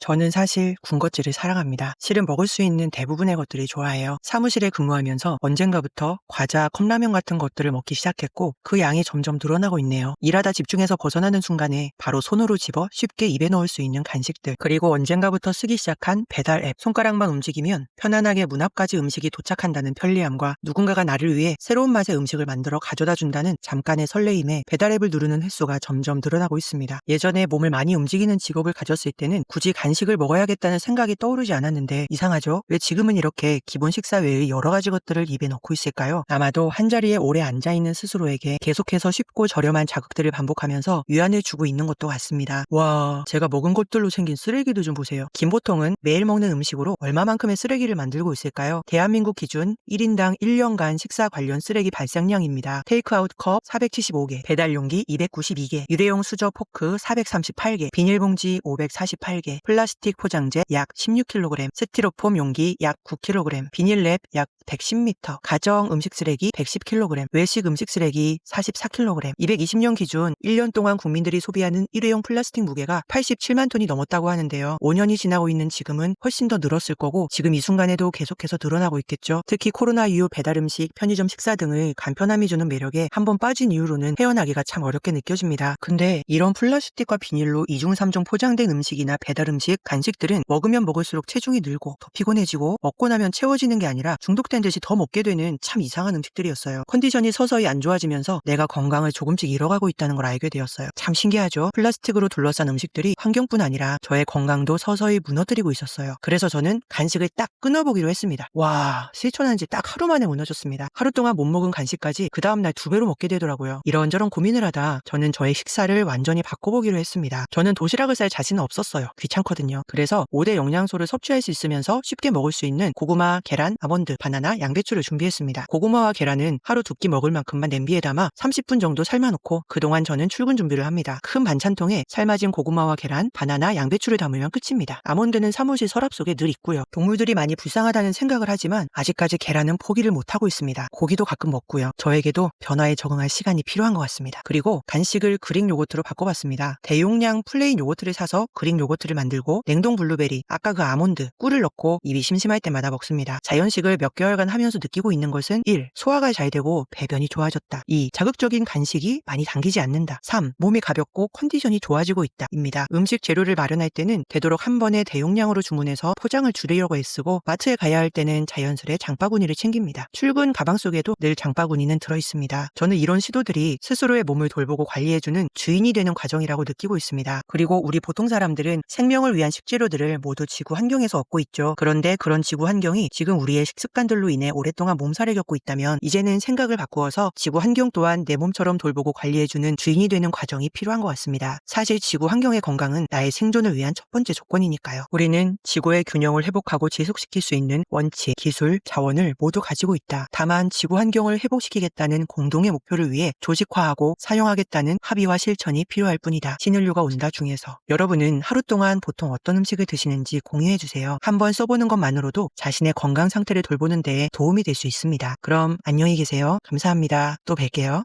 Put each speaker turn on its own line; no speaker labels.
저는 사실 군것질을 사랑합니다. 실은 먹을 수 있는 대부분의 것들이 좋아해요. 사무실에 근무하면서 언젠가부터 과자, 컵라면 같은 것들을 먹기 시작했고 그 양이 점점 늘어나고 있네요. 일하다 집중해서 벗어나는 순간에 바로 손으로 집어 쉽게 입에 넣을 수 있는 간식들 그리고 언젠가부터 쓰기 시작한 배달 앱 손가락만 움직이면 편안하게 문 앞까지 음식이 도착한다는 편리함과 누군가가 나를 위해 새로운 맛의 음식을 만들어 가져다 준다는 잠깐의 설레임에 배달 앱을 누르는 횟수가 점점 늘어나고 있습니다. 예전에 몸을 많이 움직이는 직업을 가졌을 때는 굳이 간 식을 먹어야겠다는 생각이 떠오르지 않았는데 이상하죠? 왜 지금은 이렇게 기본 식사 외의 여러 가지 것들을 입에 넣고 있을까요? 아마도 한자리에 오래 앉아있는 스스로에게 계속해서 쉽고 저렴한 자극들을 반복하면서 위안을 주고 있는 것도 같습니다. 와, 제가 먹은 것들로 생긴 쓰레기도 좀 보세요. 김보통은 매일 먹는 음식으로 얼마만큼의 쓰레기를 만들고 있을까요? 대한민국 기준 1인당 1년간 식사 관련 쓰레기 발생량입니다. 테이크아웃 컵 475개, 배달 용기 292개, 일회용 수저 포크 438개, 비닐봉지 548개, 플라 스틱 포장재 약 16kg, 스티로폼 용기 약 9kg, 비닐랩 약 110m, 가정 음식 쓰레기 110kg, 외식 음식 쓰레기 44kg, 220년 기준 1년 동안 국민들이 소비하는 일회용 플라스틱 무게가 87만 톤이 넘었다고 하는데요. 5년이 지나고 있는 지금은 훨씬 더 늘었을 거고 지금 이 순간에도 계속해서 늘어나고 있겠죠. 특히 코로나 이후 배달 음식, 편의점 식사 등의 간편함이 주는 매력에 한 번 빠진 이후로는 헤어나기가 참 어렵게 느껴집니다. 근데 이런 플라스틱과 비닐로 이중 삼종 포장된 음식이나 배달 음식, 간식들은 먹으면 먹을수록 체중이 늘고 더 피곤해지고 먹고 나면 채워지는 게 아니라 중독된 듯이 더 먹게 되는 참 이상한 음식들이었어요. 컨디션이 서서히 안 좋아지면서 내가 건강을 조금씩 잃어가고 있다는 걸 알게 되었어요. 참 신기하죠? 플라스틱으로 둘러싼 음식들이 환경뿐 아니라 저의 건강도 서서히 무너뜨리고 있었어요. 그래서 저는 간식을 딱 끊어보기로 했습니다. 와, 실천한 지 딱 하루 만에 무너졌습니다. 하루 동안 못 먹은 간식까지 그 다음날 두 배로 먹게 되더라고요. 이런저런 고민을 하다 저는 저의 식사를 완전히 바꿔보기로 했습니다. 저는 도시락을 쌀 자신은 없었어요. 귀찮거든요. 그래서 5대 영양소를 섭취할 수 있으면서 쉽게 먹을 수 있는 고구마, 계란, 아몬드, 바나나, 양배추를 준비했습니다. 고구마와 계란은 하루 두 끼 먹을 만큼만 냄비에 담아 30분 정도 삶아놓고 그동안 저는 출근 준비를 합니다. 큰 반찬통에 삶아진 고구마와 계란, 바나나, 양배추를 담으면 끝입니다. 아몬드는 사무실 서랍 속에 늘 있고요. 동물들이 많이 불쌍하다는 생각을 하지만 아직까지 계란은 포기를 못하고 있습니다. 고기도 가끔 먹고요. 저에게도 변화에 적응할 시간이 필요한 것 같습니다. 그리고 간식을 그릭 요거트로 바꿔봤습니다. 대용량 플레인 요거트를 사서 그릭 요거트를 만들고 냉동 블루베리, 아까 그 아몬드, 꿀을 넣고 입이 심심할 때마다 먹습니다. 자연식을 몇 개월 간 하면서 느끼고 있는 것은 1. 소화가 잘 되고 배변이 좋아졌다. 2. 자극적인 간식이 많이 당기지 않는다. 3. 몸이 가볍고 컨디션이 좋아지고 있다. 입니다. 음식 재료를 마련할 때는 되도록 한 번에 대용량으로 주문해서 포장을 줄이려고 애쓰고 마트에 가야 할 때는 자연스레 장바구니를 챙깁니다. 출근 가방 속에도 늘 장바구니는 들어 있습니다. 저는 이런 시도들이 스스로의 몸을 돌보고 관리해주는 주인이 되는 과정이라고 느끼고 있습니다. 그리고 우리 보통 사람들은 생명을 위한 식재료들을 모두 지구 환경에서 얻고 있죠. 그런데 그런 지구 환경이 지금 우리의 식습관들로 인해 오랫동안 몸살을 겪고 있다면 이제는 생각을 바꾸어서 지구 환경 또한 내 몸처럼 돌보고 관리해주는 주인이 되는 과정이 필요한 것 같습니다. 사실 지구 환경의 건강은 나의 생존을 위한 첫 번째 조건이니까요. 우리는 지구의 균형을 회복하고 지속시킬 수 있는 원칙, 기술, 자원을 모두 가지고 있다. 다만 지구 환경을 회복시키겠다는 공동의 목표를 위해 조직화하고 사용하겠다는 합의와 실천이 필요할 뿐이다. 신인류가 온다 중에서 여러분은 하루 동안 보통 어떤 음식을 드시는지 공유해 주세요. 한번 써보는 것만으로도 자신의 건강 상태를 돌보는 데에 도움이 될 수 있습니다. 그럼 안녕히 계세요. 감사합니다. 또 뵐게요.